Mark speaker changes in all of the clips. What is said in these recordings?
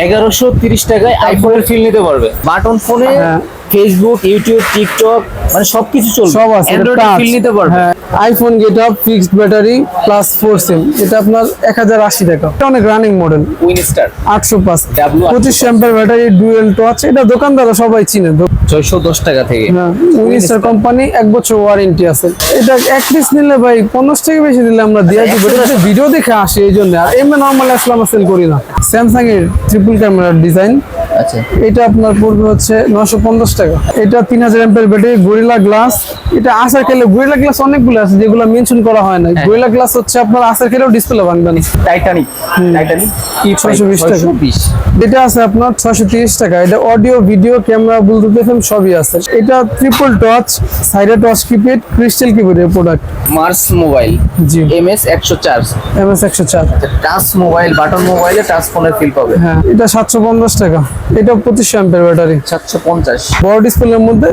Speaker 1: এগারোশো তিরিশ টাকায় আইফোনের ফিল নিতে পারবে বাটন ফোনে
Speaker 2: হ্যাঁ।
Speaker 1: ফেসবুক ইউটিউব টিকটক মানে সবকিছু চলবে।
Speaker 2: সব আছে
Speaker 1: অ্যান্ড্রয়েড ফিল নিতে পারবে।
Speaker 2: হ্যাঁ iPhone get up fixed battery plus four SIM এটা আপনার এক হাজার আশি টাকা। এটা অনেক রানিং মডেল
Speaker 1: উইনস্টার
Speaker 2: আটশো পাঁচ। পঁচিশ অ্যাম্পের ব্যাটারি ডুয়েল টচ এটা দোকানদাররা সবাই চিনে।
Speaker 1: ছয়শো দশ টাকা থেকে।
Speaker 2: উইনিস্টার কোম্পানি এক বছর ওয়ারেন্টি আছে। এটা এক পিস নিলে ভাই পঞ্চাশ টাকা বেশি দিলে আমরা দিয়ে দিব। ভিডিও দেখে আসি এই জন্য। আর এমনি নর্মাল আসলে আমরা সেল করি না। স্যামসাং এর ট্রিপল ক্যামেরার ডিজাইন
Speaker 1: আচ্ছা।
Speaker 2: এটা আপনার পড়বে হচ্ছে নশো পঞ্চাশ টাকা। এটা তিন হাজার এমপের ব্যাটারি গরিলা গ্লাস। এটা আসার খেলে গরিলা গ্লাস অনেকগুলো আছে যেগুলো মেনশন করা হয় না গরিলা গ্লাস হচ্ছে আপনার আসার খেলেও ডিসপ্লে ভাঙবে না।
Speaker 1: টাইটানিক টাইটানিক কি
Speaker 2: 620 টাকা। এটা আছে আপনার ছশো তিরিশ টাকা। এটা audio video camera Bluetooth FM সবই আছে। এটা ট্রিপল টচ সাইডে টচ কিপ্যাড ক্রিস্টাল কিপ্যাডের প্রোডাক্ট
Speaker 1: মার্স মোবাইল
Speaker 2: জি।
Speaker 1: এম এস একশো চার।
Speaker 2: এমএস একশো চার।
Speaker 1: টাচ মোবাইল বাটন মোবাইলে টাচ ফোনের ফিল পাবে।
Speaker 2: হ্যাঁ এটা সাতশো পঞ্চাশ টাকা। এটা পঁচিশশো অ্যাম্পের ব্যাটারি।
Speaker 1: সাতশো পঞ্চাশ।
Speaker 2: বড় ডিসপ্লের মধ্যে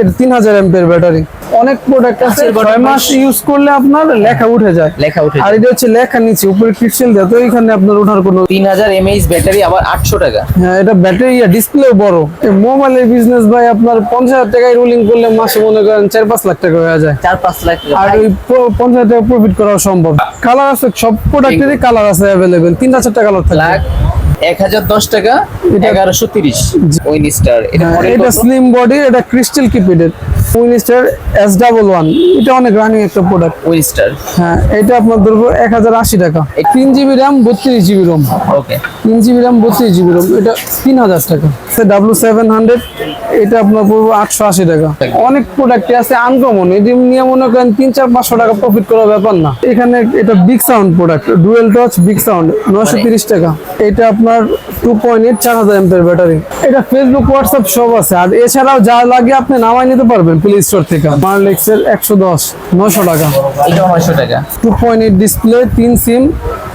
Speaker 2: এটা তিন হাজার অ্যাম্পের ব্যাটারি। অনেক প্রোডাক্ট আছে ছয় মাস ইউজ করলে আপনার লেখা উঠে যায়।
Speaker 1: লেখা উঠে
Speaker 2: আর এটা হচ্ছে লেখা নিচে উপরে ক্রিস্টাল দেয় তো এখানে আপনার ওঠার কোনো
Speaker 1: তিন হাজার এমএইচ ব্যাটারি আবার আটশো টাকা।
Speaker 2: হ্যাঁ এটা ব্যাটারি আর ডিসপ্লে বড়। মোবাইলের বিজনেস ভাই আপনার পঞ্চাশ হাজার টাকায় রুলিং করলে মাসে মনে করেন চার পাঁচ লাখ টাকা হয়ে যায়।
Speaker 1: চার পাঁচ লাখ
Speaker 2: আর ওই পঞ্চাশ হাজার টাকা প্রফিট করা সম্ভব। কালার আছে সব প্রোডাক্টেরই কালার আছে অ্যাভেলেবেল তিনটা চারটা কালার থাকে
Speaker 1: এক হাজার দশ টাকা এগারোশো তিরিশ এটা
Speaker 2: হ্যাঁ, এটা স্লিম বডি এটা ক্রিস্টাল কিপিডের উইনিস্টার এস ডাবল ওয়ান এটা অনেক রানিং একটা প্রোডাক্ট হ্যাঁ এটা আপনার ধরবো এক হাজার আশি টাকা। তিন জিবি র্যাম বত্রিশ জিবি রোম
Speaker 1: ওকে
Speaker 2: তিন জিবি র্যাম বত্রিশ জিবি রোম এটা তিন হাজার টাকা। ডাব্লু সেভেন হান্ড্রেড এটা আপনার পড়ব আটশো আশি টাকা। অনেক প্রোডাক্ট আছে আনকমন এটি নিয়ে মনে করেন তিন চার পাঁচশো টাকা প্রফিট করার ব্যাপার না। এখানে এটা big sound product dual touch big sound নশো তিরিশ টাকা। এটা আপনার টু পয়েন্ট এইট চার হাজার এমপের ব্যাটারি এটা ফেসবুক হোয়াটসঅ্যাপ সব আছে। আর এছাড়াও যা লাগে আপনি নামাই নিতে পারবেন প্লে স্টোর থেকে। মার্লেক্সের একশো দশ নশো টাকা।
Speaker 1: নয়শো টাকা।
Speaker 2: টু পয়েন্ট এইট ডিসপ্লে তিন সিম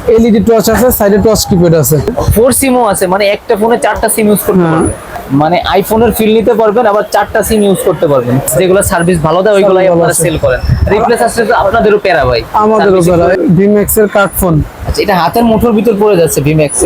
Speaker 2: এলইডি টচ আছে সাইডে টচ কিপ্যাড আছে।
Speaker 1: ফোর সিমও আছে মানে একটা ফোনে চারটা সিম ইউজ করতে
Speaker 2: হ্যাঁ।
Speaker 1: পারবেন। মানে আইফোনের ফিল নিতে পারবেন আবার চারটা সিম ইউজ করতে পারবেন। যেগুলো সার্ভিস ভালো দেয় ওইগুলাই আপনারা সেল করেন। রিপ্লেস আসলে তো আপনাদেরও প্যারা ভাই।
Speaker 2: আমাদের
Speaker 1: Servicing
Speaker 2: উপর
Speaker 1: করে-
Speaker 2: এর কার্ড ফোন
Speaker 1: আচ্ছা এটা হাতের মুঠোর ভিতর পড়ে যাচ্ছে ভিম্যাক্স।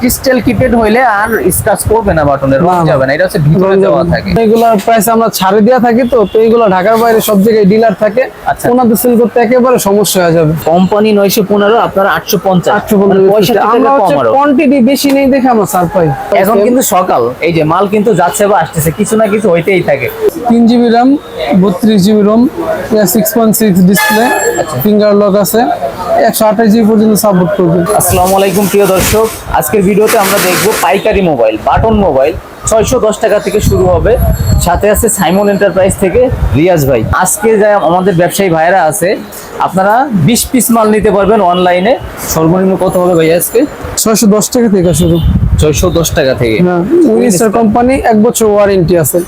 Speaker 1: ক্রিস্টাল কিপ্যাড হইলে আর স্ক্র্যাচ করবে না বাটনের রং। যাবে না এটা হচ্ছে ভিতরে দেওয়া থাকে।
Speaker 2: এগুলার প্রাইস আমরা ছাড়ে দেওয়া থাকি তো তো এগুলো ঢাকার বাইরে সব জায়গায় ডিলার থাকে।
Speaker 1: আচ্ছা।
Speaker 2: ওনাদের সেল করতে একেবারে সমস্যা হয়ে যাবে।
Speaker 1: কোম্পানি নয়শো পনেরো আপনারা আটশো পঞ্চাশ।
Speaker 2: আটশো পনেরো
Speaker 1: পয়সা
Speaker 2: আমরা হচ্ছে কোয়ান্টিটি বেশি নেই দেখে আমরা সার পাই
Speaker 1: এখন কিন্তু সকাল এই যে মাল কিন্তু যাচ্ছে বা আসতেছে কিছু না কিছু হইতেই থাকে।
Speaker 2: তিন জিবি র্যাম বত্রিশ GB ROM six point six display. Finger lock আছে একশো আঠাশ জিবি পর্যন্ত সাপোর্ট
Speaker 1: আসসালামু আলাইকুম প্রিয় দর্শক। আজকের ভিডিওতে আমরা দেখব পাইকারি মোবাইল বাটন মোবাইল। ছয়শো দশ টাকা থেকে শুরু হবে। সাথে আছে সাইমন এন্টারপ্রাইজ থেকে রিয়াজ ভাই। আজকে যা আমাদের ব্যবসায়ী ভাইরা আছে আপনারা বিশ পিস মাল নিতে পারবেন অনলাইনে। সর্বনিম্ন কত হবে ভাই আজকে?
Speaker 2: ছয়শো দশ টাকা থেকে শুরু।
Speaker 1: ছয়শো দশ টাকা থেকে।
Speaker 2: হ্যাঁ কোম্পানি এক বছর ওয়ারেন্টি আছে।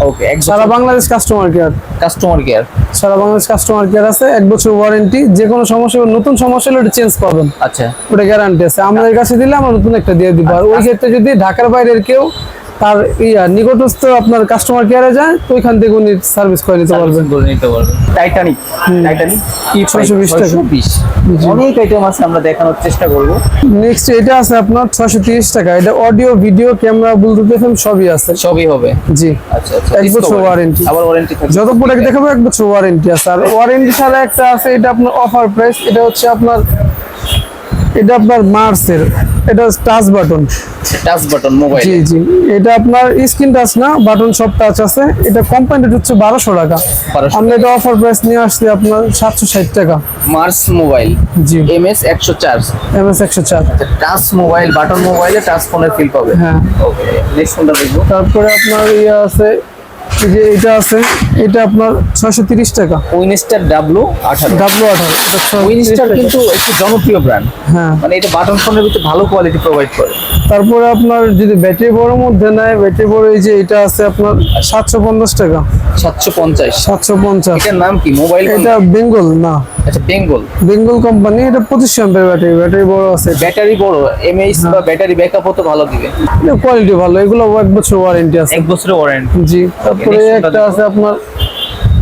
Speaker 1: ওকে
Speaker 2: সারা Bangladesh customer care
Speaker 1: customer care
Speaker 2: সারা বাংলাদেশ কাস্টমার কেয়ার আছে এক বছর ওয়ারেন্টি যে কোনো সমস্যা নতুন সমস্যা হলে ওটা চেঞ্জ পাবেন
Speaker 1: আচ্ছা।
Speaker 2: ওটা গ্যারান্টি আছে। আমাদের কাছে দিলে আমরা নতুন একটা দিয়ে দিব। আর ওই ক্ষেত্রে যদি ঢাকার বাইরের কেউ তার ইয়া নিকটস্থ আপনার কাস্টমার কেয়ারে যায় তো ওইখান থেকে উনি সার্ভিস করে নিতে পারবেন।
Speaker 1: করে নিতে পারবেন। টাইটানিক টাইটানিক কি
Speaker 2: 620 টাকা।
Speaker 1: বিশ। অনেক আইটেম আছে আমরা দেখানোর চেষ্টা করব।
Speaker 2: নেক্সট এটা আছে আপনার ছশো তিরিশ টাকা। এটা audio video camera Bluetooth FM সবই আছে।
Speaker 1: সবই হবে।
Speaker 2: জি।
Speaker 1: আচ্ছা আচ্ছা।
Speaker 2: এক বছর warranty।
Speaker 1: আবার ওয়ারেন্টি থাকবে।
Speaker 2: যত প্রোডাক্ট দেখাবো এক বছর ওয়ারেন্টি আছে। আর ওয়ারেন্টি ছাড়া একটা আছে এটা আপনার অফার প্রাইস এটা হচ্ছে আপনার এটা আপনার মার্সের এটা touch button
Speaker 1: touch button mobile
Speaker 2: জি জি। এটা আপনার স্ক্রিন টাচ না বাটন সব টাচ আছে। এটা কোম্পানি হচ্ছে বারোশো টাকা।
Speaker 1: 1200
Speaker 2: আমরা এটা অফার প্রাইস নিয়ে আসছি আপনার সাতশো ষাট টাকা।
Speaker 1: মার্স মোবাইল
Speaker 2: জি।
Speaker 1: এম এস একশো চার।
Speaker 2: এম এস একশো চার।
Speaker 1: টাচ মোবাইল বাটন মোবাইলে টাচ ফোনের ফিল পাবে।
Speaker 2: হ্যাঁ।
Speaker 1: ওকে নেক্সট ফোনটা দেখব।
Speaker 2: তারপরে আপনার ইয়ে আছে এই যে এটা আছে এটা আপনার ছয়শো তিরিশ টাকা।
Speaker 1: উইনস্টার ডাব্লু আঠারো।
Speaker 2: ডাব্লু আঠারো এটা 630
Speaker 1: উইনস্টার। কিন্তু একটি জনপ্রিয় ব্র্যান্ড
Speaker 2: হ্যাঁ।
Speaker 1: মানে এটা বাটন ফোনের ভিতরে ভালো কোয়ালিটি প্রোভাইড করে।
Speaker 2: তারপরে আপনার যদি ব্যাটারি বড় মধ্যে নেয় ব্যাটারি বড় এই যে এটা আছে আপনার সাতশো পঞ্চাশ টাকা।
Speaker 1: সাতশো পঞ্চাশ।
Speaker 2: সাতশো পঞ্চাশ।
Speaker 1: এটার নাম কি? মোবাইল
Speaker 2: এটা বেঙ্গল না।
Speaker 1: আচ্ছা বেঙ্গল
Speaker 2: বেঙ্গল কোম্পানি এটা পঁচিশশো এমপের ব্যাটারি ব্যাটারি বড় আছে।
Speaker 1: ব্যাটারি বড় এমএইচ। বা ব্যাটারি ব্যাকআপও তো ভালো দিবে।
Speaker 2: কোয়ালিটি ভালো এগুলো এক বছর ওয়ারেন্টি আছে।
Speaker 1: এক বছরের ওয়ারেন্টি
Speaker 2: জি তারপরে একটা আছে আপনার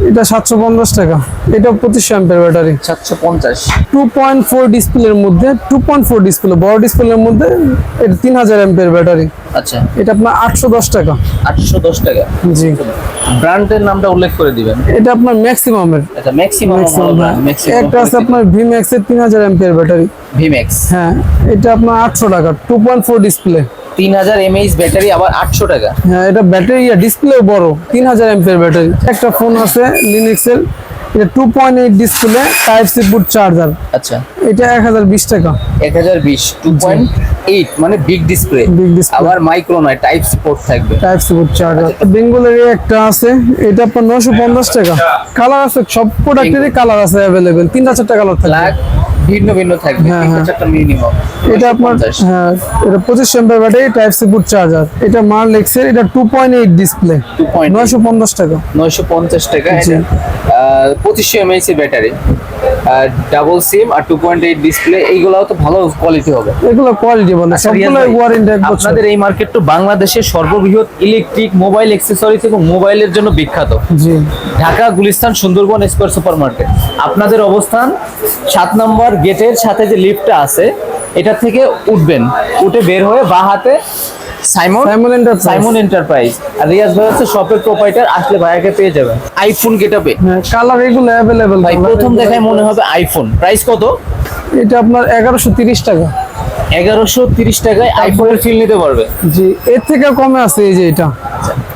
Speaker 2: এটা সাতশো পঞ্চাশ টাকা। এটা পঁচিশশো অ্যাম্পের ব্যাটারি।
Speaker 1: সাতশো পঞ্চাশ।
Speaker 2: টু পয়েন্ট ফোর ডিসপ্লের মধ্যে টু পয়েন্ট ফোর ডিসপ্লে বড় ডিসপ্লের মধ্যে এটা তিন হাজার অ্যাম্পের ব্যাটারি।
Speaker 1: আচ্ছা।
Speaker 2: এটা আপনার আটশো দশ টাকা।
Speaker 1: আটশো দশ টাকা।
Speaker 2: জি।
Speaker 1: ব্র্যান্ডের নামটা উল্লেখ করে দিবেন।
Speaker 2: এটা আপনার ম্যাক্সিমামের।
Speaker 1: আচ্ছা ম্যাক্সিমাম
Speaker 2: একটা আছে আপনার ভিম্যাক্স এর তিন হাজার অ্যাম্পের ব্যাটারি।
Speaker 1: ভিম্যাক্স
Speaker 2: হ্যাঁ এটা আপনার আটশো টাকা টু পয়েন্ট ফোর ডিসপ্লে।
Speaker 1: তিন হাজার এমএইচ ব্যাটারি আবার আটশো টাকা।
Speaker 2: হ্যাঁ এটা ব্যাটারি ডিসপ্লে বড় তিন হাজার এমপের ব্যাটারি। একটা ফোন আছে লিনিক্সের এটা two point eight display type C boot charger
Speaker 1: আচ্ছা।
Speaker 2: এটা এক হাজার বিশ টাকা।
Speaker 1: এক হাজার বিশ টু পয়েন্ট এইট মানে বিগ ডিসপ্লে
Speaker 2: বিগ display।
Speaker 1: আবার মাইক্রো নয় টাইপ সাপোর্ট থাকবে।
Speaker 2: টাইপ সি বুট চার্জার বেঙ্গলের একটা আছে এটা আপনার নশো পঞ্চাশ টাকা। কালার আছে সব প্রোডাক্টেরই কালার আছে অ্যাভেলেবেল তিনটা চারটা কালার থাকে
Speaker 1: ভিন্ন ভিন্ন থাকবে
Speaker 2: হ্যাঁ, হ্যাঁ।
Speaker 1: একটা মিনিমাম
Speaker 2: এটা আপনার হ্যাঁ এটা পঁচিশ MB battery type C boot charger এটা মার্লেক্সের এটা টু পয়েন্ট এইট ডিসপ্লে
Speaker 1: 2.8
Speaker 2: নয়শো পঞ্চাশ টাকা।
Speaker 1: নয়শো পঞ্চাশ টাকা
Speaker 2: এটা
Speaker 1: পঁচিশশো এমএইচ এর ব্যাটারি ডাবল সিম আর টু পয়েন্ট এইট ডিসপ্লে এইগুলাও তো ভালো কোয়ালিটি হবে।
Speaker 2: এগুলো কোয়ালিটি বলে
Speaker 1: আচ্ছা,
Speaker 2: সবগুলো ওয়ারেন্টি এক বছর
Speaker 1: আপনাদের এই মার্কেট তো বাংলাদেশের সর্ববৃহৎ ইলেকট্রিক মোবাইল অ্যাক্সেসরিজ এবং মোবাইলের জন্য বিখ্যাত।
Speaker 2: জি।
Speaker 1: Dhaka Gulistan Sundarban Square Super Market আপনাদের অবস্থান সাত নম্বর গেটের সাথে যে লিফটটা আছে এটা থেকে উঠবেন। উঠে বের হয়ে বা হাতে Simon
Speaker 2: Simon Enterprise
Speaker 1: Simon Enterprise আর রিয়াজ ভাই হচ্ছে শপের প্রোপাইটার আসলে ভাইয়াকে পেয়ে যাবেন আইফোন গেটআপে
Speaker 2: হ্যাঁ কালার এগুলো অ্যাভেলেবেল
Speaker 1: ভাই প্রথম দেখায় মনে হবে আইফোন প্রাইস কত?
Speaker 2: এটা আপনার এগারোশো তিরিশ টাকা।
Speaker 1: এগারোশো তিরিশ টাকায় আইফোনের ফিল নিতে পারবে।
Speaker 2: জি এর থেকে কমে আছে এই যে এটা।
Speaker 1: আরও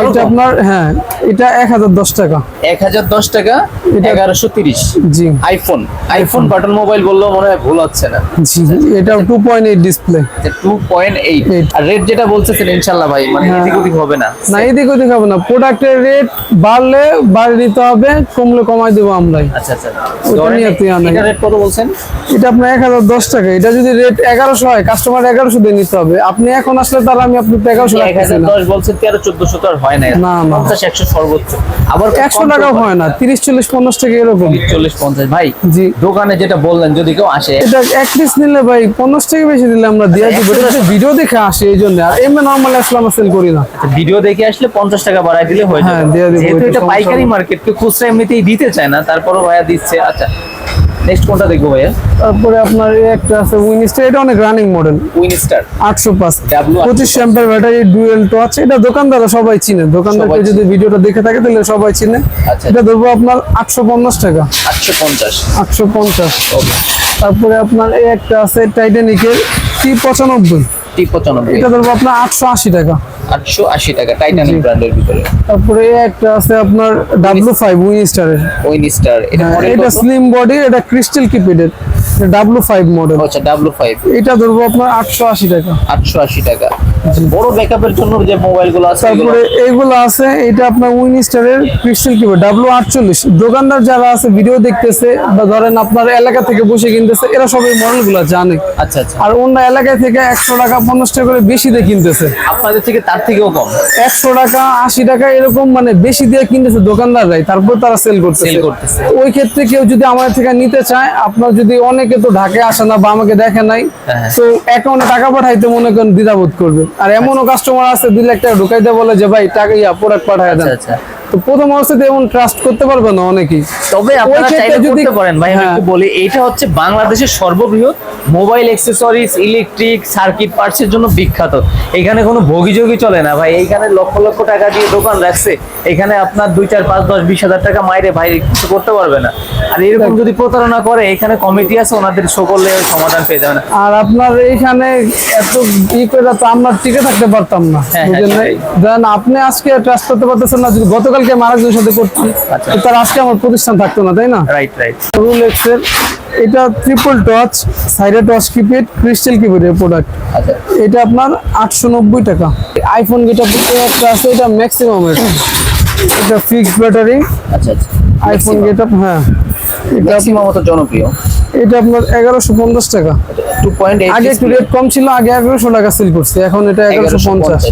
Speaker 2: এটা? আপনার হ্যাঁ এটা এক হাজার দশ টাকা।
Speaker 1: এক হাজার দশ টাকা
Speaker 2: এটা-
Speaker 1: এগারোশো তিরিশ।
Speaker 2: জি।
Speaker 1: আইফোন আইফোন বাটন মোবাইল বললেও মনে হয় ভুল হচ্ছে না।
Speaker 2: জি এটা two point eight display
Speaker 1: two point eight
Speaker 2: Eight।
Speaker 1: আর রেট যেটা বলতেছেন ইনশাল্লাহ ভাই মানে
Speaker 2: হ্যাঁ।
Speaker 1: এদিক ওদিক হবে না।
Speaker 2: না এদিক ওদিক হবে না। প্রোডাক্টের রেট বাড়লে বাড়িয়ে দিতে হবে কমলে কমাই দেবো আমরাই।
Speaker 1: আচ্ছা আচ্ছা। এটা রেট কত বলছেন?
Speaker 2: এটা আপনার এক হাজার দশ টাকা। এটা যদি রেট এগারোশো হয় কাস্টমার এগারোশো দিয়ে নিতে হবে। আপনি এখন আসলে তাহলে আমি আপনি এগারোশো
Speaker 1: এক হাজার দশ বলছেন তেরো চোদ্দশো তো আর হয় না।
Speaker 2: না, না।
Speaker 1: পঞ্চাশ একশো সর্বোচ্চ। আবার
Speaker 2: একশো টাকাও হয় না। তিরিশ চল্লিশ পঞ্চাশ টাকা এরকম।
Speaker 1: চল্লিশ পঞ্চাশ। ভাই
Speaker 2: জি।
Speaker 1: দোকানে যেটা বললেন যদি কেউ আসে।
Speaker 2: এটা এক পিস নিলে ভাই পঞ্চাশ টাকা বেশি দিলে আমরা দিয়ে দিব। এটা ভিডিও দেখে আসি এই জন্য। আর এমনি নর্মাল আসলে আমরা সেল করি না।
Speaker 1: ভিডিও দেখে আসলে পঞ্চাশ টাকা বাড়াই দিলে হয়ে
Speaker 2: হ্যাঁ,
Speaker 1: যাবে। যেহেতু এটা পাইকারি মার্কেট কেউ খুচরা এমনিতেই দিতে চায় না তারপরও ভাইয়া দিচ্ছে। আচ্ছা নেক্সট কোনটা দেখব ভাইয়া?
Speaker 2: তারপরে আপনার একটা আছে উইনিস্টার এটা অনেক রানিং মডেল
Speaker 1: উইনস্টার
Speaker 2: আটশো পাঁচ।
Speaker 1: W
Speaker 2: পঁচিশ শ্যাম্পের ব্যাটারি ডুয়েল টচ এটা দোকানদাররা সবাই চিনে। দোকানদারকে যদি ভিডিওটা দেখে থাকে তাহলে সবাই চিনে।
Speaker 1: আচ্ছা।
Speaker 2: এটা ধরবো আপনার আটশো পঞ্চাশ টাকা।
Speaker 1: আটশো পঞ্চাশ।
Speaker 2: আটশো পঞ্চাশ।
Speaker 1: ওকে
Speaker 2: তারপরে আপনার এই একটা আছে টাইটানিকের টি পঁচানব্বই।
Speaker 1: টি পঁচানব্বই।
Speaker 2: এটা ধরবো আপনার আটশো আশি টাকা।
Speaker 1: আটশো আশি টাকা টাইটানিক ব্র্যান্ডের ভিতরে।
Speaker 2: তারপরে একটা আছে আপনার ডাব্লু ফাইভ উইনিস্টারের
Speaker 1: উইনস্টার এটা
Speaker 2: হ্যাঁ, স্লিম বডি এটা ক্রিস্টাল কিপিডের ডাব্লু ফাইভ মডেল
Speaker 1: আচ্ছা ডাব্লু ফাইভ
Speaker 2: এটা ধরবো আপনার আটশো আশি টাকা।
Speaker 1: আটশো আশি টাকা। বড় ব্যাকআপের জন্য যে মোবাইলগুলো আছে
Speaker 2: তারপরে এইগুলো আছে এটা আপনার উইনিস্টারের ক্রিস্টাল কিবোর্ড ডাব্লু আটচল্লিশ। দোকানদার যারা আছে ভিডিও দেখতেছে বা ধরেন আপনার এলাকা থেকে বসে কিনতেছে এরা সবাই মডেলগুলো জানে।
Speaker 1: আচ্ছা আচ্ছা।
Speaker 2: আর অন্য এলাকা থেকে একশো টাকা পঞ্চাশ টাকা করে বেশি দিয়ে কিনতেছে।
Speaker 1: আপনাদের থেকে তার থেকেও কম।
Speaker 2: একশো টাকা আশি টাকা এরকম মানে বেশি দিয়ে কিনতেছে দোকানদাররাই তারপর তারা সেল
Speaker 1: সেল করতেছে।
Speaker 2: ওই ক্ষেত্রে কেউ যদি আমাদের থেকে নিতে চায় আপনার যদি অনেকে তো ঢাকায় আসে না বা আমাকে দেখে নাই
Speaker 1: হ্যাঁ।
Speaker 2: তো অ্যাকাউন্টে টাকা পাঠাইতে মনে করেন দ্বিধাবোধ করবে। আর এমনও কাস্টমার আছে দুই লাখ টাকা ঢুকাইতে বলে যে ভাই টাকা ইয়া প্রোডাক্ট পাঠায় দেন।
Speaker 1: আচ্ছা আচ্ছা।
Speaker 2: তো প্রথম অবস্থাতে এমন ট্রাস্ট করতে পারবে না অনেকেই।
Speaker 1: তবে আপনারা চাইলে করতে পারেন। ভাই আমি
Speaker 2: হ্যাঁ।
Speaker 1: একটু বলি এটা হচ্ছে বাংলাদেশের সর্ববৃহৎ মোবাইল অ্যাক্সেসরিজ ইলেকট্রিক সার্কিট পার্টসের জন্য বিখ্যাত। এখানে কোনো ভোগিযোগী চলে না। ভাই এইখানে লক্ষ লক্ষ টাকা দিয়ে দোকান রাখছে। এখানে আপনার দুই চার পাঁচ দশ বিশ হাজার টাকা মাইরে ভাই কিছু করতে পারবে না। আর এরকম যদি প্রতারণা করে এখানে কমিটি আছে ওনাদের সকলে সমাধান পেয়ে যাবে না
Speaker 2: আর আপনার এইখানে এত ই করে তো আমরা টিকে থাকতে পারতাম না।
Speaker 1: হ্যাঁ,
Speaker 2: বুঝলেন? নাই? আপনি আজকে ট্রাস্ট করতে পারতেছেন না যদি গতকালকে মারাজের সাথে করতাম।
Speaker 1: আচ্ছা।
Speaker 2: তার আজকে আমার প্রতিষ্ঠান থাকতো না তাই না?
Speaker 1: রাইট রাইট
Speaker 2: রুলেক্সের এটা ট্রিপল টচ সাইডে টচ কিপ্যাড ক্রিস্টাল কিপ্যাডের প্রোডাক্ট
Speaker 1: আচ্ছা।
Speaker 2: এটা আপনার আটশো নব্বই টাকা। আইফোন যেটা একটা আছে এটা ম্যাক্সিমামের এটা ফিক্সড ব্যাটারি
Speaker 1: আচ্ছা আচ্ছা।
Speaker 2: আইফোন গেট হ্যাঁ। এটা
Speaker 1: ম্যাক্সিমাম জনপ্রিয়।
Speaker 2: এটা আপনার এগারোশো পঞ্চাশ টাকা। আগে একটু রেট কম ছিল আগে এগারোশো টাকা সেল করছে এখন এটা এগারোশো পঞ্চাশ।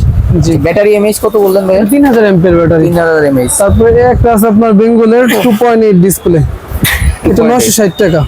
Speaker 2: জি।
Speaker 1: ব্যাটারি এমএইচ কত বললেন ভাই
Speaker 2: তিন হাজার এমপের ব্যাটারি
Speaker 1: তিন হাজার এমএইচ
Speaker 2: তারপরে একটা আছে আপনার বেঙ্গলের টু পয়েন্ট এইট ডিসপ্লে এটা নয়শো ষাট টাকা।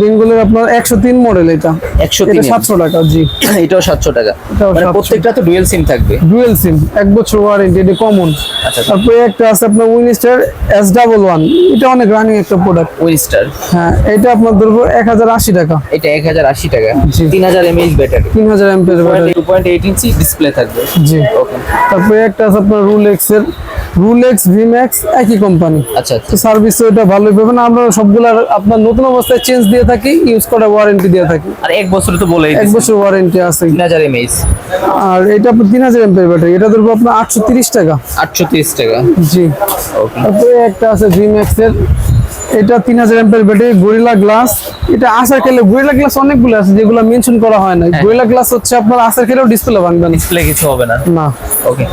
Speaker 2: বেঙ্গলের আপনার একশো তিন মডেল এটা।
Speaker 1: একশো
Speaker 2: এটা
Speaker 1: তিন
Speaker 2: সাতশো টাকা জি।
Speaker 1: এটাও সাতশো টাকা। মানে প্রত্যেকটা তো ডুয়েল সিম থাকবে।
Speaker 2: ডুয়েল সিম এক বছর ওয়ারেন্টি এটা কমন
Speaker 1: আচ্ছা।
Speaker 2: তারপরে একটা আছে আপনার উইনিস্টার এস ডাবল ওয়ান এটা অনেক রানিং একটা প্রোডাক্ট
Speaker 1: উইনস্টার
Speaker 2: হ্যাঁ এটা আপনার ধরবো এক হাজার আশি টাকা।
Speaker 1: এটা এক হাজার আশি টাকা।
Speaker 2: জি।
Speaker 1: তিন হাজার এমএইচ ব্যাটারি।
Speaker 2: তিন হাজার এমপের battery.
Speaker 1: Two point eight inch display থাকবে।
Speaker 2: জি।
Speaker 1: ওকে
Speaker 2: তারপরে একটা আছে আপনার রুলেক্স এর। রুলেক্স ভিম্যাক্স একই কোম্পানি
Speaker 1: আচ্ছা আচ্ছা।
Speaker 2: তো সার্ভিস এটা ভালোই পাবেন। আমরা সবগুলা আপনার নতুন অবস্থায় চেঞ্জ দিয়ে থাকি ইউজ করার ওয়ারেন্টি দিয়ে থাকি।
Speaker 1: আর এক বছর তো বলেই
Speaker 2: এক বছর ওয়ারেন্টি আছে।
Speaker 1: তিন হাজার এমএইচ
Speaker 2: আর এটা আপনার তিন হাজার এমপের ব্যাটারি এটা ধরবো আপনার আটশো তিরিশ টাকা।
Speaker 1: আটশো তিরিশ টাকা।
Speaker 2: জি।
Speaker 1: ওকে
Speaker 2: তারপরে একটা আছে ভিম্যাক্স এর এটা তিন হাজার এমপের ব্যাটারি গরিলা গ্লাস এটা আসার খেলে গরিলা গ্লাস অনেকগুলো আছে যেগুলো মেনশন করা হয় না গরিলা গ্লাস হচ্ছে আপনার আসার খেলেও ডিসপ্লে ভাঙবে না।
Speaker 1: ডিসপ্লে কিছু হবে না।
Speaker 2: না।
Speaker 1: ওকে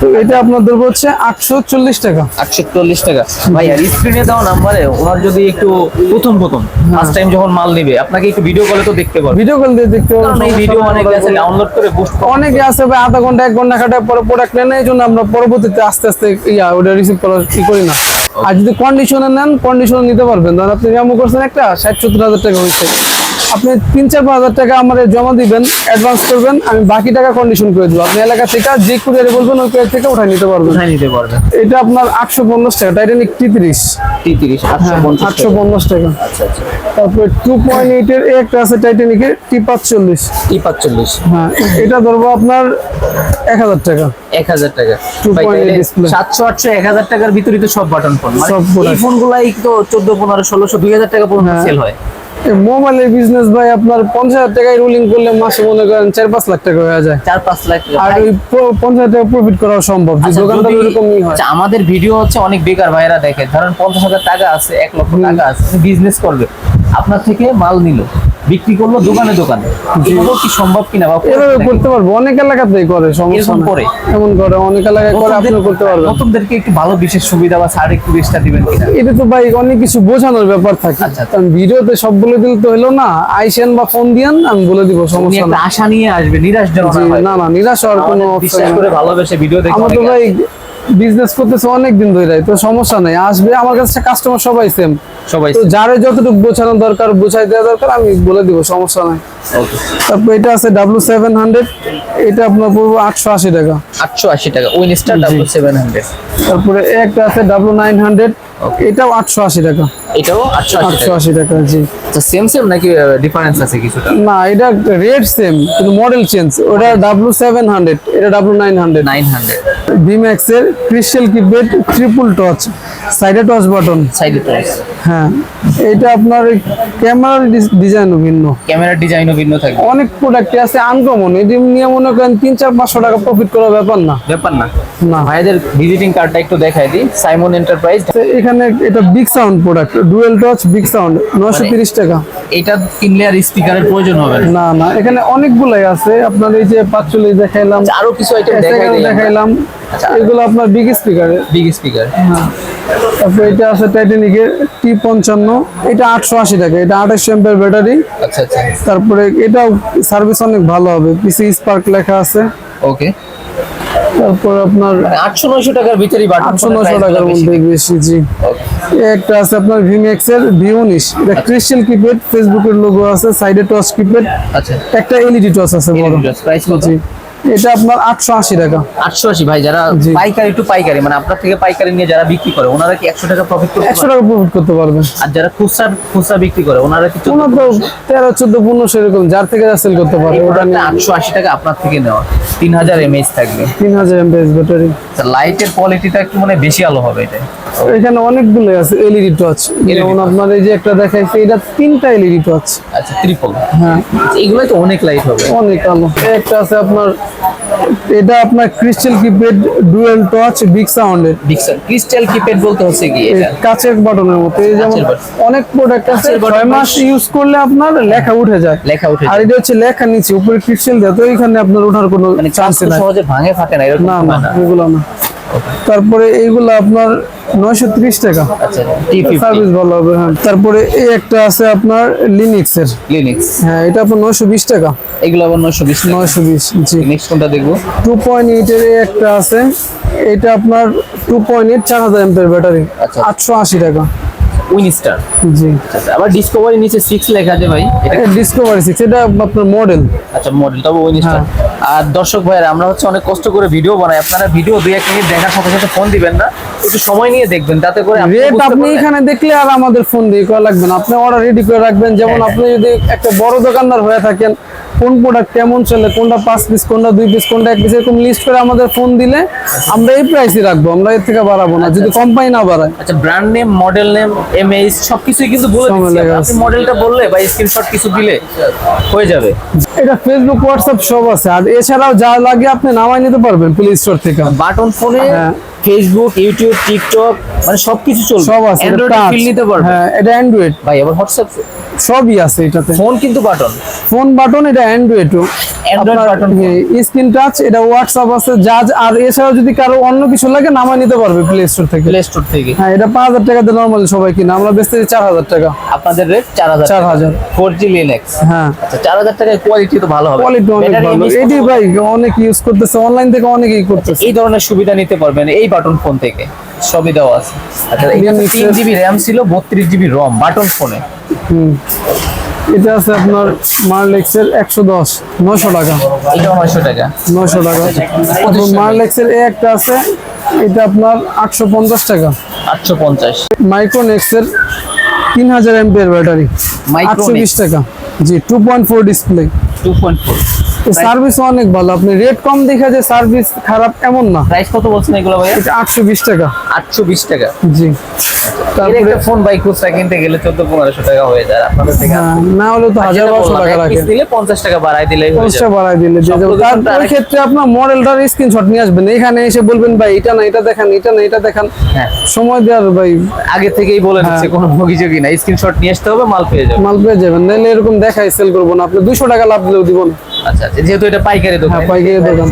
Speaker 2: তো এটা আপনার ধরবো হচ্ছে আটশো চল্লিশ টাকা।
Speaker 1: আটশো চল্লিশ টাকা। ভাই আর স্ক্রিনে দেওয়া নাম্বারে ওনার যদি একটু প্রথম প্রথম ফার্স্ট টাইম যখন মাল নিবে আপনাকে একটু ভিডিও কলে তো দেখতে পারবে।
Speaker 2: ভিডিও কল দিয়ে দেখতে
Speaker 1: এই ভিডিও অনেক আছে ডাউনলোড করে
Speaker 2: অনেকে আছে ভাই আধা ঘণ্টা এক ঘণ্টা খাটার পরে প্রোডাক্ট নেন এই জন্য আমরা পরবর্তীতে আস্তে আস্তে ইয়া ওটা রিসিভ করার কি করি না। আর যদি কন্ডিশনে নেন কন্ডিশনে নিতে পারবেন। ধরেন আপনি রেমো করছেন একটা, ষাট সত্তর হাজার টাকা হয়েছে আপনি তিন চার পাঁচ হাজার টাকা আমাদের জমা দিবেন অ্যাডভান্স করবেন আমি বাকি টাকা কন্ডিশন করে দেবো। আপনি এলাকা থেকে যে কুরিয়ারে বলবেন ওই কুরিয়ার থেকে উঠাই নিতে পারবেন।
Speaker 1: কোথায় নিতে পারবে
Speaker 2: এটা আপনার আটশো পঞ্চাশ টাকা টাইটানিক টি তিরিশ
Speaker 1: টি তিরিশ আটশো পঞ্চাশ
Speaker 2: টাকা।
Speaker 1: আচ্ছা আচ্ছা।
Speaker 2: তারপরে টু পয়েন্ট এইটের একটা আছে টাইটানিকের টি পাঁচচল্লিশ
Speaker 1: টি পাঁচচল্লিশ
Speaker 2: হ্যাঁ এটা ধরবো আপনার এক হাজার টাকা।
Speaker 1: এক হাজার টাকা।
Speaker 2: 2.8 display।
Speaker 1: সাতশো আটশো এক হাজার টাকার ভিতরে তো সব বাটন ফোন মানে
Speaker 2: সব
Speaker 1: এই
Speaker 2: product।
Speaker 1: ফোন গুলাই তো চোদ্দ পনেরো ষোলোশো দুই হাজার টাকা পর্যন্ত
Speaker 2: হ্যাঁ।
Speaker 1: সেল হয়।
Speaker 2: মোবাইলের বিজনেস ভাই আপনার পঞ্চাশ হাজার টাকায় রুলিং করলে মাসে মনে করেন চার পাঁচ লাখ টাকা হয়ে যায়।
Speaker 1: চার পাঁচ লাখ
Speaker 2: আর ওই পঞ্চাশ হাজার টাকা প্রফিট করা সম্ভব দোকানটা
Speaker 1: আচ্ছা,
Speaker 2: এরকমই হয়।
Speaker 1: আচ্ছা, আমাদের ভিডিও হচ্ছে অনেক বেকার ভাইরা দেখে। ধরেন পঞ্চাশ হাজার টাকা আছে এক লক্ষ টাকা আছে বিজনেস করবে। আপনার থেকে মাল নিল। বিক্রি করল দোকানে দোকানে। এগুলো কি সম্ভব কিনা বা
Speaker 2: এভাবে করতে পারব অনেক এলাকাতেই করে সমস্যা।
Speaker 1: করে?
Speaker 2: এমন করে অনেক এলাকায় করে আপনিও করতে পারবেন।
Speaker 1: নতুনদেরকে একটু ভালো বিশেষ সুবিধা বা ছাড় একটু বেশটা দিবেন কিনা?
Speaker 2: এটা তো ভাই অনেক কিছু বোঝানোর ব্যাপার থাকে।
Speaker 1: আচ্ছা।
Speaker 2: কারণ ভিডিওতে সব বলে দিলে তো হলো না আইসেন বা ফোন দিয়ান আমি বলে দিব সমস্যা না
Speaker 1: আশা নিয়ে আসবে নিরাশ যেন না
Speaker 2: না নিরাশ হওয়ার কোনো
Speaker 1: বিশ্বাস করে ভালোবেসে ভিডিও দেখে
Speaker 2: আমার তো ভাই বিজনেস করতেছে অনেক দিন ধরে তো সমস্যা নেই। আসবে আমার কাছে কাস্টমার সবাই সেম
Speaker 1: সবাই
Speaker 2: তো যারে যতটুকু বোঝানো দরকার বোঝাই দেওয়া দরকার আমি বলে দিব সমস্যা নাই। তারপর এটা আছে ডাব্লু সেভেন হান্ড্রেড এটা আপনার পড়ব আটশো আশি টাকা।
Speaker 1: আটশো আশি টাকা উইনস্টার ডাবল সেভেন হান্ড্রেড
Speaker 2: তারপরে একটা আছে ডাব্লু নাইন হান্ড্রেড এটাও আটশো আশি টাকা।
Speaker 1: এটাও আটশো আশি
Speaker 2: আটশো
Speaker 1: টাকা
Speaker 2: জি।
Speaker 1: আচ্ছা সেম সেম নাকি ডিফারেন্স আছে কিছুটা?
Speaker 2: না এটা রেট সেম কিন্তু মডেল চেঞ্জ ওটা ডাব্লু সেভেন হান্ড্রেড এটা W nine hundred
Speaker 1: nine hundred
Speaker 2: Vmax এর ক্রিস্টাল কিপ্যাড ট্রিপল টচ সাইডে টচ বাটন
Speaker 1: সাইডে তো
Speaker 2: হ্যাঁ এটা আপনার ক্যামেরার ডিজাইনও ভিন্ন।
Speaker 1: ক্যামেরার ডিজাইনও ভিন্ন থাকবে।
Speaker 2: অনেক প্রোডাক্ট আছে আনকমন এটি নিয়ে মনে করেন তিন চার পাঁচশো টাকা প্রফিট করার ব্যাপার না।
Speaker 1: ব্যাপার না।
Speaker 2: না।
Speaker 1: ভাইদের ভিজিটিং কার্ডটা একটু দেখাই দিই। সাইমন এন্টারপ্রাইজ
Speaker 2: তো এখানে এটা big sound product dual touch big sound নশো তিরিশ টাকা।
Speaker 1: এটা কিনলে আর স্পিকারের প্রয়োজন হবে না?
Speaker 2: না এখানে অনেকগুলাই আছে। আপনার এই যে পাঁচচল্লিশ দেখাইলাম
Speaker 1: আচ্ছা, আরও কিছু আইটেম দেখাই
Speaker 2: দেখাইলাম এগুলো আপনার বিগ স্পিকারে
Speaker 1: বিগ স্পিকার
Speaker 2: তারপর এটা আছে টাইটানিকের টি পঞ্চান্ন এটা আটশো আশি টাকা এটা আঠাশ এম্পের ব্যাটারি
Speaker 1: আচ্ছা আচ্ছা।
Speaker 2: তারপরে এটা সার্ভিস অনেক ভালো হবে পিসি স্পার্ক লেখা আছে।
Speaker 1: ওকে
Speaker 2: তারপর আপনার
Speaker 1: আটশো নয়শো টাকার ভিতরেই বাট
Speaker 2: আটশো নশো টাকার মধ্যে বেশি। জি। একটা আছে আপনার ভিমেক্স এর ভি উনিশ এটা ক্রিস্টাল কিপ্যাড ফেসবুকের লোগো আছে সাইডে টচ কিপ্যাড
Speaker 1: আচ্ছা।
Speaker 2: একটা এলইডি টচ আছে বড়।
Speaker 1: প্রাইস কত?
Speaker 2: এটা আপনার আটশো আশি টাকা।
Speaker 1: আটশো আশি ভাই যারা পাইকারি টু পাইকারি মানে আপনার থেকে পাইকারি নিয়ে যারা বিক্রি করে ওনারা কি একশো টাকা প্রফিট করতে
Speaker 2: একশো টাকা প্রফিট করতে পারবেন।
Speaker 1: আর যারা খুচরা খুচরা বিক্রি করে ওনারা কি
Speaker 2: তো তেরো চোদ্দ পনেরোশো এরকম যার থেকে সেল করতে পারে ওটা নিয়ে।
Speaker 1: আটশো আশি টাকা আপনার থেকে নেওয়া। তিন হাজার এমএইচ থাকবে।
Speaker 2: তিন হাজার এমপিএস ব্যাটারি
Speaker 1: লাইটের কোয়ালিটিটা একটু মানে বেশি আলো হবে এটা
Speaker 2: এখানে অনেকগুলো আছে এলইডি টচ যেমন আপনার এই যে একটা দেখাইছে এটা তিনটা এলইডি টচ
Speaker 1: আচ্ছা ত্রিপল
Speaker 2: হ্যাঁ।
Speaker 1: এগুলোই তো অনেক লাইট হবে।
Speaker 2: অনেক আলো। একটা আছে আপনার এটা আপনার crystal keypad dual touch big সাউন্ডের
Speaker 1: সাউন্ড ক্রিস্টাল কিপ্যাড বলতে হচ্ছে কি এটা?
Speaker 2: কাচের বাটনের মতো। এই যেমন অনেক প্রোডাক্ট আছে ছয় মাস ইউজ করলে আপনার লেখা উঠে যায়।
Speaker 1: লেখা উঠে
Speaker 2: আর এটা হচ্ছে লেখা নিচে উপরে ক্রিস্টাল দেয় তো এখানে আপনার ওঠার কোনো
Speaker 1: মানে
Speaker 2: চান্স
Speaker 1: চান্স
Speaker 2: নাই।
Speaker 1: সহজে ভাঙে ফাটে না এরকম
Speaker 2: না না। এগুলো না। তারপরে এইগুলো আপনার নয়শো ত্রিশ টাকা।
Speaker 1: আচ্ছা
Speaker 2: সার্ভিস ভালো হবে হ্যাঁ। তারপরে এই একটা আছে আপনার লিনিক্স এর
Speaker 1: লিনিক্স
Speaker 2: হ্যাঁ এটা আপনার নয়শো বিশ টাকা।
Speaker 1: এগুলো আবার নয়শো বিশ
Speaker 2: নয়শো বিশ জি।
Speaker 1: নেক্সট কোনটা দেখব?
Speaker 2: টু পয়েন্ট এইটের একটা আছে। এটা আপনার টু পয়েন্ট এইট চার হাজার এমপের ব্যাটারি।
Speaker 1: আচ্ছা।
Speaker 2: আটশো আশি টাকা।
Speaker 1: উইনস্টার
Speaker 2: জি।
Speaker 1: আচ্ছা আবার ডিসকভারি নিচে সিক্স লেখা আছে ভাই। এটা
Speaker 2: ডিসকভারি সিক্স এটা আপনার মডেল
Speaker 1: আচ্ছা মডেলটা উইনস্টার আর দর্শক ভাইরা আমরা হচ্ছে অনেক কষ্ট করে ভিডিও বানাই। আপনারা ভিডিও দুই এক মিনিট দেখার সাথে সাথে ফোন দিবেন না। একটু সময় নিয়ে দেখবেন তাতে করে আপনি
Speaker 2: রেট আপনি এখানে দেখলে আর আমাদের ফোন দিয়ে করা লাগবে না। আপনি অর্ডার রেডি করে রাখবেন। যেমন
Speaker 1: হ্যাঁ,
Speaker 2: আপনি যদি একটা বড় দোকানদার হয়ে থাকেন কোন প্রোডাক্ট কেমন চলে কোনটা পাঁচ পিস কোনটা দুই পিস কোনটা এক পিস এরকম লিস্ট করে আমাদের ফোন দিলে আমরা এই প্রাইসই রাখব আমরা এর থেকে বাড়াবো না যদি কোম্পানি না বাড়ায়।
Speaker 1: আচ্ছা brand name model name MH সবকিছুই কিন্তু বলে দিচ্ছি। আপনি মডেলটা বললে বা স্ক্রিনশট কিছু দিলে হয়ে যাবে।
Speaker 2: এটা ফেসবুক হোয়াটসঅ্যাপ সব আছে আর এছাড়াও যা লাগে আপনি নামাই নিতে পারবেন প্লে স্টোর থেকে।
Speaker 1: বাটন ফোনে। ফেসবুক ইউটিউব টিকটক মানে সবকিছু চলবে।
Speaker 2: সব আছে
Speaker 1: অ্যান্ড্রয়েড ফিল নিতে পারবে
Speaker 2: হ্যাঁ এটা অ্যান্ড্রয়েড
Speaker 1: ভাই আবার হোয়াটসঅ্যাপ
Speaker 2: সবই আছে এটাতে।
Speaker 1: ফোন কিন্তু বাটন।
Speaker 2: ফোন বাটন এটা অ্যান্ড্রয়েড স্ক্রিন টাচ এটা হোয়াটসঅ্যাপ আছে যা- আর এছাড়াও যদি কারও অন্য কিছু লাগে নামাই নিতে পারবে প্লে স্টোর থেকে।
Speaker 1: প্লে স্টোর থেকে।
Speaker 2: হ্যাঁ এটা পাঁচ হাজার টাকাতে নর্মালি সবাই কিনে। আমরা বেচতে চার হাজার টাকা।
Speaker 1: আপনাদের রেট চার হাজার
Speaker 2: 4000
Speaker 1: ফোর জি লিনেক্স
Speaker 2: হ্যাঁ।
Speaker 1: আচ্ছা চার হাজার টাকায় কোয়ালিটি তো ভালো হবে।
Speaker 2: কোয়ালিটি অনেক ভালো। এটি ভাই অনেক ইউজ করতেছে। অনলাইন থেকে অনেকেই করতেছে।
Speaker 1: এই ধরনের সুবিধা নিতে পারবেন এই বাটন ফোন থেকে। সবই দেওয়া আছে। আচ্ছা তিন জিবি র্যাম ছিল বত্রিশ জিবি রম বাটন ফোনে
Speaker 2: এটা আছে আপনার মার্লেক্সের একশো দশ নশো টাকা।
Speaker 1: নশো টাকা।
Speaker 2: নয়শো টাকা। মার্লেক্সের এ একটা আছে এটা আপনার আটশো পঞ্চাশ টাকা।
Speaker 1: আটশো পঞ্চাশ।
Speaker 2: মাইক্রোনেক্সের তিন হাজার এমপিয়ার ব্যাটারি। আটশো বিশ টাকা। জি two point four display
Speaker 1: two point four
Speaker 2: service অনেক ভালো। আপনি রেট কম দেখে যে সার্ভিস খারাপ এমন না।
Speaker 1: প্রাইস কত বলছেন এগুলো ভাইয়া?
Speaker 2: এটা আটশো বিশ টাকা।
Speaker 1: আটশো বিশ টাকা।
Speaker 2: জি।
Speaker 1: এর
Speaker 2: তারপরে
Speaker 1: ফোন বাই খুচরা কিনতে গেলে চোদ্দ পনেরোশো টাকা হয়ে যায়। আপনাদের থেকে
Speaker 2: হ্যাঁ, না হলে তো টাকা
Speaker 1: টাকা বাড়াই হয়ে
Speaker 2: বাড়াই দিলে তার ক্ষেত্রে আপনার মডেলটার স্ক্রিনশট নিয়ে আসবেন। এখানে এসে বলবেন ভাই এটা না এটা দেখান এটা না এটা দেখান।
Speaker 1: হ্যাঁ।
Speaker 2: সময় দেওয়ার ভাই।
Speaker 1: আগে থেকেই বলে দিচ্ছে কোনো অভিযোগই না স্ক্রিনশট নিয়ে আসতে হবে মাল পেয়ে যাবে
Speaker 2: মাল পেয়ে যাবেন। নাহলে এরকম দেখাই সেল করব না। আপনি দুশো টাকা লাভ দিলেও দিব না।
Speaker 1: আচ্ছা আচ্ছা যেহেতু এটা পাইকারি দোকান
Speaker 2: হ্যাঁ, পাইকারি দোকান।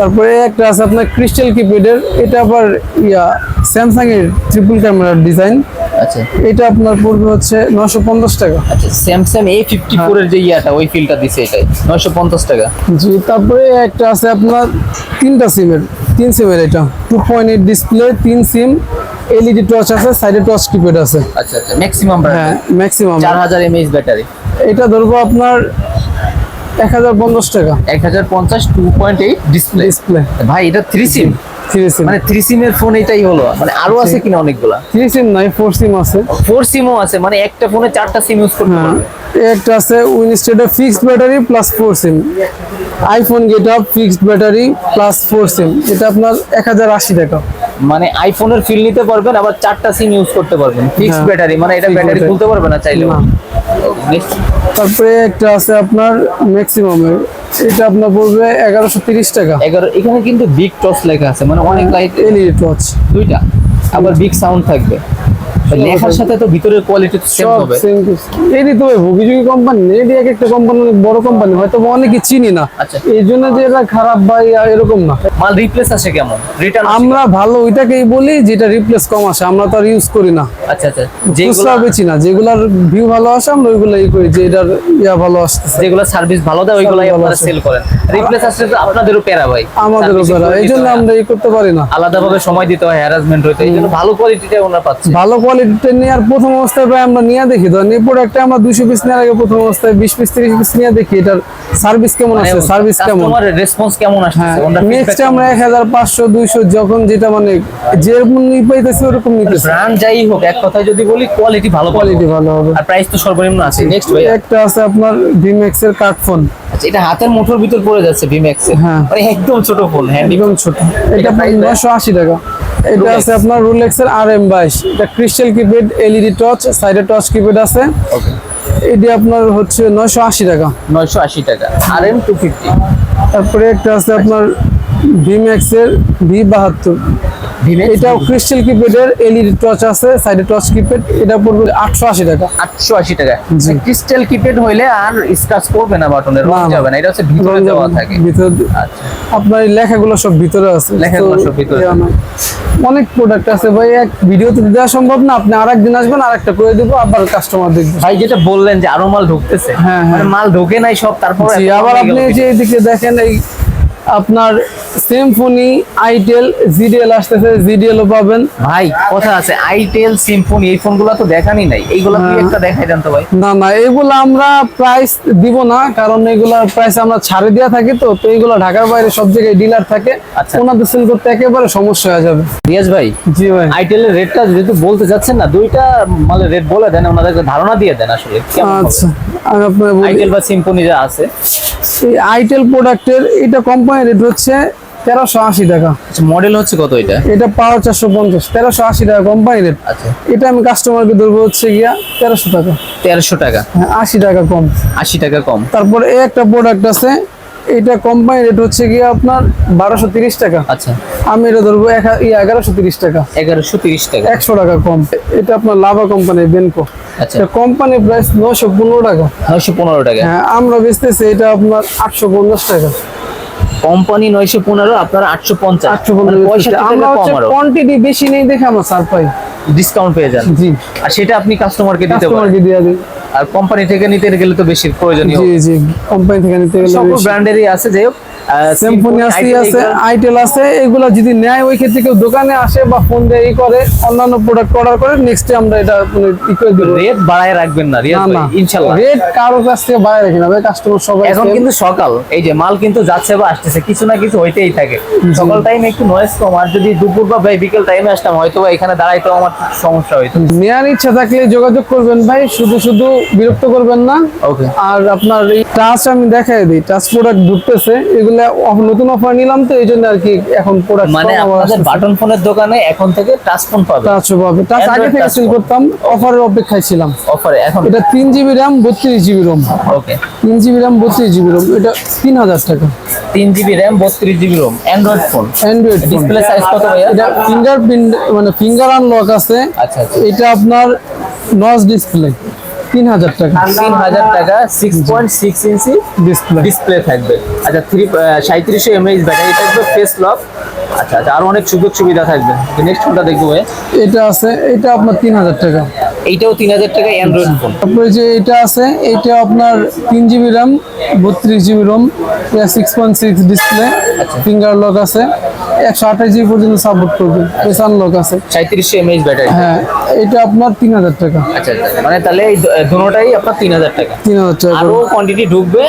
Speaker 2: তারপরে একটা আছে আপনার ক্রিস্টাল কিপ্যাডের এটা আবার ইয়া স্যামসাং এর ট্রিপল ক্যামেরার ডিজাইন
Speaker 1: আচ্ছা।
Speaker 2: এটা আপনার পড়বে হচ্ছে নশো পঞ্চাশ টাকা।
Speaker 1: আচ্ছা স্যামসাং এ ফিফটি ফোর এর যে ইয়াটা ওই ফিলটা দিছে এটাই নয়শো পঞ্চাশ টাকা।
Speaker 2: জি তারপরে একটা আছে আপনার তিনটা সিমের তিন সিমের এটা। টু পয়েন্ট এইট ডিসপ্লে তিন সিম এলইডি টর্চ আছে সাইডে টর্চ কিপ্যাড আছে।
Speaker 1: আচ্ছা আচ্ছা ম্যাক্সিমাম
Speaker 2: হ্যাঁ ম্যাক্সিমাম
Speaker 1: চার হাজার এমএইচ ব্যাটারি।
Speaker 2: এটা ধরবো আপনার এক হাজার পঞ্চাশ টাকা।
Speaker 1: এক হাজার পঞ্চাশ two point eight display
Speaker 2: display
Speaker 1: ভাই এটা থ্রি সিম
Speaker 2: থ্রি সিম
Speaker 1: মানে থ্রি সিমের ফোন এটাই হলো। মানে আরও আছে কিনা অনেকগুলা?
Speaker 2: থ্রি সিম নাই ফোর সিম আছে।
Speaker 1: ফোর সিমও আছে মানে একটা ফোনে চারটা সিম ইউজ করতে
Speaker 2: হ্যাঁ।
Speaker 1: পারবে।
Speaker 2: একটা আছে উইনস্টেডের fixed battery plus four SIM iPhone get up fixed battery plus four SIM এটা আপনার এক হাজার আশি টাকা।
Speaker 1: মানে আইফোনের ফিল নিতে পারবেন আবার চারটা সিম ইউজ করতে পারবেন। ফিক্সড
Speaker 2: হ্যাঁ,
Speaker 1: ব্যাটারি মানে এটা ব্যাটারি খুলতে পারবে না
Speaker 2: চাইলেও। তারপরে একটা আছে আপনার ম্যাক্সিমাম এটা আপনার পড়বে এগারোশো তিরিশ টাকা।
Speaker 1: এগারো এখানে কিন্তু বিগ টস লেখা আছে মানে অনেক লাইট
Speaker 2: এলইডি টর্চ
Speaker 1: দুইটা। আবার বিগ সাউন্ড থাকবে। লেখার সাথে তো ভিতরের কোয়ালিটি সেম হবে।
Speaker 2: তো কোম্পানি এক একটা কোম্পানি অনেক বড় কোম্পানি হয়তো অনেকে চিনি না।
Speaker 1: আচ্ছা।
Speaker 2: এই জন্য যে এটা খারাপ বা এরকম না।
Speaker 1: মাল রিপ্লেস আসে কেমন? রিটার্ন
Speaker 2: আমরা ভালো ওইটাকেই বলি যেটা রিপ্লেস কম আসে। আমরা তো আর ইউজ করি না।
Speaker 1: আচ্ছা আচ্ছা। যেগুলো
Speaker 2: বেচি না। যেগুলার ভিউ ভালো আসে আমরা ওইগুলো ই করি যে এটার ইয়া ভালো আসতেছে।
Speaker 1: যেগুলো সার্ভিস ভালো দেয় ওইগুলাই আপনারা সেল করেন। রিপ্লেস আসলে তো আপনাদেরও প্যারা ভাই।
Speaker 2: আমাদের
Speaker 1: Service
Speaker 2: উপরে এই জন্য আমরা ই করতে পারি না।
Speaker 1: আলাদাভাবে সময় দিতে হয় হ্যারাসমেন্ট হইতে। এই জন্য ভালো কোয়ালিটিটা ওনারা পাচ্ছে।
Speaker 2: ভালো কোয়ালিটিটা নিয়ে আর প্রথম অবস্থায় প্রায় আমরা নিয়ে দেখি। ধরেন এই প্রোডাক্টটা আমরা দুশো পিস নেওয়ার আগে প্রথম অবস্থায় বিশ পিস তিরিশ পিস নিয়ে দেখি এটার সার্ভিস কেমন আছে সার্ভিস কেমন?
Speaker 1: রেসপন্স কেমন
Speaker 2: হ্যাঁ
Speaker 1: আসছে
Speaker 2: নেক্সট আমরা এক হাজার পাঁচশো দুইশো যখন যেটা মানে যেরকম পাইতেছি ওরকম নিতেছি
Speaker 1: ব্র্যান্ড যাই হোক এক কথায় যদি বলি কোয়ালিটি ভালো
Speaker 2: কোয়ালিটি ভালো হবে।
Speaker 1: আর প্রাইস তো সর্বনিম্ন আছে। নেক্সট ভাই
Speaker 2: একটা আছে আপনার ভিমেক্স এর কার্ড ফোন
Speaker 1: আচ্ছা এটা হাতের মুঠোর ভিতর পড়ে যাচ্ছে ভিম্যাক্স এর।
Speaker 2: হ্যাঁ।
Speaker 1: মানে একদম ছোট ফোন হ্যান্ডি
Speaker 2: একদম ছোট। এটা
Speaker 1: price দেয়?
Speaker 2: নয়শো আশি টাকা। এটা আছে আপনার রোলেক্স এর আর এম বাইশ। এটা ক্রিস্টাল কিপ্যাড এলইডি টচ সাইডে টর্চ কিপ্যাড আছে।
Speaker 1: ওকে
Speaker 2: এটি আপনার হচ্ছে নয়শো আশি টাকা।
Speaker 1: নয়শো আশি টাকা। আর এম টু ফিফটি
Speaker 2: তারপরে একটা আছে আপনার ভিম্যাক্স এর ভি বাহাত্তর। এটাও ক্রিস্টাল কিপ্যাডের এলইডি টচ আছে সাইডে কিপ্যাড এটা পড়বে আটশো আশি টাকা।
Speaker 1: আটশো আশি টাকা। ক্রিস্টাল কিপ্যাড হইলে আর স্ক্র্যাচ করবে না বাটনে রং। যাবে না এটা হচ্ছে ভিতরে দেওয়া থাকে।
Speaker 2: ভিতরে
Speaker 1: আচ্ছা।
Speaker 2: আপনার লেখাগুলো সব ভিতরে আছে।
Speaker 1: লেখাগুলো সব ভিতরে
Speaker 2: অনেক প্রোডাক্ট আছে ভাই এক ভিডিওতে দেওয়া সম্ভব না আপনি আরেকদিন আসবেন আরেকটা করে দিব আবার কাস্টমার দেখবে।
Speaker 1: ভাই যেটা বললেন যে আরও মাল ঢুকতেছে
Speaker 2: হ্যাঁ, হ্যাঁ।
Speaker 1: মানে মাল ঢোকে নাই সব তারপর
Speaker 2: আবার আপনি যে এদিকে দেখেন এই আপনার সিম্ফনি আইটেল জিডিএল আসতেছে জিডিএলও পাবেন।
Speaker 1: ভাই কথা আছে আইটেল সিম্ফনি এই ফোনগুলো তো দেখানি নাই। এইগুলো তুই
Speaker 2: হ্যাঁ।
Speaker 1: একটা দেখাই দেন তো ভাই।
Speaker 2: না না এগুলো আমরা প্রাইস দিব না কারণ এগুলার প্রাইস আমরা ছাড়ে দেওয়া থাকি তো তো এগুলো ঢাকার বাইরে সব জায়গায় ডিলার থাকে
Speaker 1: আচ্ছা।
Speaker 2: ওনাদের সেল করতে একেবারে সমস্যা হয়ে যাবে।
Speaker 1: রিয়াজ ভাই
Speaker 2: জি ভাই।
Speaker 1: আইটেলের রেটটা যেহেতু বলতে যাচ্ছেন না দুইটা মানে রেট বলে দেন ওনাদেরকে ধারণা দিয়ে দেন আসলে
Speaker 2: আচ্ছা আমি আপনার
Speaker 1: আইটেল বা সিম্ফনি যা আছে।
Speaker 2: আইটেল প্রোডাক্টের এটা কোম্পানি রেট হচ্ছে তেরোশো আশি টাকা।
Speaker 1: মডেল হচ্ছে কত এটা?
Speaker 2: এটা পাওয়ার চারশো পঞ্চাশ তেরোশো আশি টাকা কোম্পানি রেট।
Speaker 1: আচ্ছা।
Speaker 2: এটা আমি কাস্টমারকে ধরবো হচ্ছে গিয়া তেরোশো টাকা।
Speaker 1: তেরোশো টাকা।
Speaker 2: হ্যাঁ আশি টাকা কম।
Speaker 1: আশি টাকা কম।
Speaker 2: তারপরে এই একটা প্রোডাক্ট আছে এটা কোম্পানি রেট হচ্ছে গিয়ে আপনার বারোশো তিরিশ টাকা।
Speaker 1: আচ্ছা।
Speaker 2: আমি এটা ধরবো এগারোশো তিরিশ টাকা।
Speaker 1: এগারোশো তিরিশ টাকা।
Speaker 2: একশো টাকা কম। এটা আপনার লাভা কোম্পানি বেনকো
Speaker 1: আচ্ছা।
Speaker 2: কোম্পানি প্রাইস নশো পনেরো টাকা।
Speaker 1: নয়শো পনেরো টাকা।
Speaker 2: হ্যাঁ আমরা বেচতেছি এটা আপনার আটশো পঞ্চাশ টাকা।
Speaker 1: কোম্পানি নয়শো পনেরো আপনার আটশো পঞ্চাশ।
Speaker 2: আটশো
Speaker 1: মানে
Speaker 2: পঞ্চাশ কোয়ান্টিটি বেশি নেই দেখে আমরা সার পাই।
Speaker 1: ডিসকাউন্ট পেয়ে যান।
Speaker 2: জি।
Speaker 1: আর সেটা আপনি কাস্টমারকে দিতে পারেন।
Speaker 2: কাস্টমারকে দিয়ে দিই।
Speaker 1: আর কোম্পানি থেকে নিতে গেলে তো বেশি প্রয়োজনীয়।
Speaker 2: জি জি। কোম্পানি থেকে নিতে গেলে
Speaker 1: সকল ব্র্যান্ডেরই আছে যাই হোক।
Speaker 2: সিম্ফনি আছে আছে আইটেল আছে এগুলো যদি নেয় ওই ক্ষেত্রে কেউ দোকানে আসে বা ফোন দিয়ে ই করে অন্যান্য প্রোডাক্ট অর্ডার করে নেক্সট আমরা এটা মানে ই করে দেবো।
Speaker 1: রেট বাড়ায় রাখবেন না রিয়াজ ভাই,
Speaker 2: না।
Speaker 1: ইনশাল্লাহ।
Speaker 2: রেট কারও কাছ থেকে রাখি না ভাই কাস্টমার সবাই
Speaker 1: এখন কিন্তু সকাল এই যে মাল কিন্তু যাচ্ছে বা আসতেছে কিছু না কিছু হইতেই থাকে। সকাল টাইমে একটু নয়েজ কম আর যদি দুপুর বা ভাই বিকেল টাইমে আসতাম হয়তো এখানে দাঁড়াইতে আমার সমস্যা হইতো।
Speaker 2: নেওয়ার ইচ্ছা থাকলে যোগাযোগ করবেন ভাই শুধু শুধু বিরক্ত করবেন না।
Speaker 1: ওকে
Speaker 2: আর আপনার এই টাচ আমি দেখাই দিই টাচ প্রোডাক্ট ঢুকতেছে এগুলো অফ- নতুন অফার নিলাম তো এই জন্য আর কি এখন প্রোডাক্ট
Speaker 1: মানে আপনাদের বাটন ফোনের দোকানে এখন থেকে টাচ ফোন পাবে
Speaker 2: টাচও পাবে টাচ আগে থেকে সেল করতাম অফারের অপেক্ষায় ছিলাম।
Speaker 1: অফারে এখন?
Speaker 2: এটা তিন জিবি র্যাম বত্রিশ জিবি রোম
Speaker 1: ওকে
Speaker 2: তিন জিবি র্যাম বত্রিশ জিবি রোম এটা তিন হাজার টাকা।
Speaker 1: তিন জিবি র্যাম বত্রিশ GB ROM Android phone
Speaker 2: Android
Speaker 1: display size কত ভাইয়া?
Speaker 2: এটা ফিঙ্গারপ্রিন্ট মানে ফিঙ্গার আনলক আছে।
Speaker 1: আচ্ছা আচ্ছা।
Speaker 2: এটা আপনার নজ ডিসপ্লে তিন হাজার টাকা।
Speaker 1: তিন হাজার টাকা six point six inch
Speaker 2: display
Speaker 1: display থাকবে। আচ্ছা থ্রি সাঁত্রিশশো এমএইচ ব্যাটারি থাকবে ফেস লক আচ্ছা আচ্ছা আরও অনেক সুযোগ সুবিধা থাকবে। নেক্সট ফোনটা দেখব ভাই।
Speaker 2: এটা আছে এটা আপনার তিন হাজার টাকা।
Speaker 1: এইটাও তিন হাজার টাকা অ্যান্ড্রয়েড ফোন
Speaker 2: তারপরে যে এটা আছে এটা আপনার তিন জিবি র্যাম বত্রিশ GB ROM six point six display finger lock আছে একশো আঠাশ জিবি পর্যন্ত সাপোর্ট করবে ফেস আনলক আছে।
Speaker 1: সাঁত্রিশশো এমএইচ ব্যাটারি
Speaker 2: হ্যাঁ এটা আপনার তিন হাজার টাকা।
Speaker 1: আচ্ছা আচ্ছা মানে তাহলে এই দু- দুটোটাই আপনার তিন হাজার টাকা।
Speaker 2: তিন হাজার টাকা।
Speaker 1: আরও
Speaker 2: করে।
Speaker 1: কোয়ান্টিটি ঢুকবে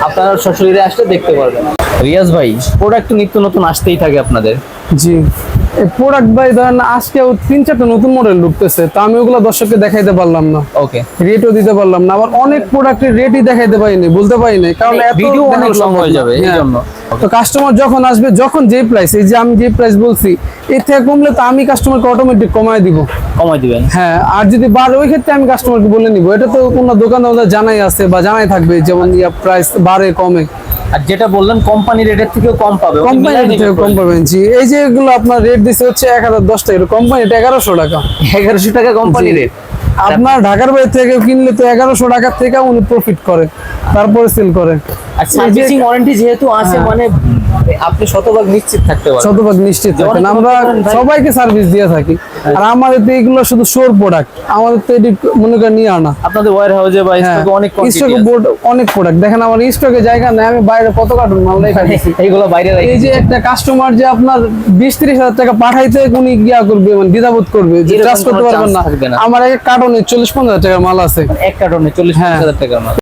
Speaker 1: আপনারা সশরীরে আসলে দেখতে পারবেন। রিয়াজ ভাই প্রোডাক্ট নিত্য নতুন আসতেই থাকে আপনাদের।
Speaker 2: জি। প্রোডাক্ট ভাই ধরেন তিন চারটা নতুন মডেল ঢুকতেছে তা আমি ওগুলো দর্শককে দেখাইতে পারলাম না।
Speaker 1: ওকে
Speaker 2: রেটও দিতে পারলাম না আবার অনেক প্রোডাক্টের রেটই দেখাইতে পারিনি বলতে পারিনি কারণ এত
Speaker 1: অনেক হয়ে যাবে এই
Speaker 2: হ্যাঁ।
Speaker 1: জন্য।
Speaker 2: তো কাস্টমার যখন আসবে যখন যে প্রাইস এই যে আমি যে প্রাইস বলছি এর থেকে কমলে তো আমি কাস্টমারকে অটোমেটিক কমায় দিব।
Speaker 1: কমাই দিবেন।
Speaker 2: হ্যাঁ আর যদি বাড়ে ওই ক্ষেত্রে আমি কাস্টমারকে বলে নিব। এটা তো কোনো দোকানদার জানাই আছে বা জানাই থাকবে যেমন ইয়া প্রাইস বাড়ে কমে।
Speaker 1: আর যেটা বললেন কোম্পানি রেটের থেকেও কম পাবে
Speaker 2: কোম্পানি থেকে কম পাবেন। জি এই যে এগুলো আপনার রেট দিচ্ছে হচ্ছে এক হাজার দশ টাকা কোম্পানি এটা এগারোশো টাকা।
Speaker 1: এগারোশো টাকা কোম্পানি রেট
Speaker 2: আপনার ঢাকার বাইরে থেকে কিনলে তো এগারোশো টাকার থেকে উনি প্রফিট করে তারপরে সেল করে।
Speaker 1: আর সার্ভিসিং ওয়ারেন্টি যেহেতু আছে মানে আপনি শতভাগ নিশ্চিত থাকতে পারবেন।
Speaker 2: শতভাগ নিশ্চিত থাকেন আমরা সবাইকে সার্ভিস দিয়ে থাকি। আর আমাদের তো এগুলো শুধু শোর প্রোডাক্ট আমাদের তো এটি মনে করেন নিয়ে আনা
Speaker 1: আপনাদের হাউসে বা
Speaker 2: হ্যাঁ।
Speaker 1: স্টকে অনেক quantity
Speaker 2: স্টকে বোর্ড অনেক প্রোডাক্ট দেখেন আমার স্টকে জায়গা নেই আমি বাইরে কত কার্টুন মাল রেখে দিছি।
Speaker 1: এইগুলো বাইরে রাখি
Speaker 2: এই যে একটা কাস্টমার যে আপনার বিশ ত্রিশ হাজার টাকা পাঠাইতে উনি গিয়া করবে মানে দ্বিধাবোধ করবে যে ট্রাস্ট করতে পারবেন
Speaker 1: না।
Speaker 2: আমার এক কার্টনে চল্লিশ পঞ্চাশ হাজার টাকার মাল আছে।
Speaker 1: এক কার্টনে চল্লিশ
Speaker 2: হ্যাঁ।
Speaker 1: হাজার টাকার মাল।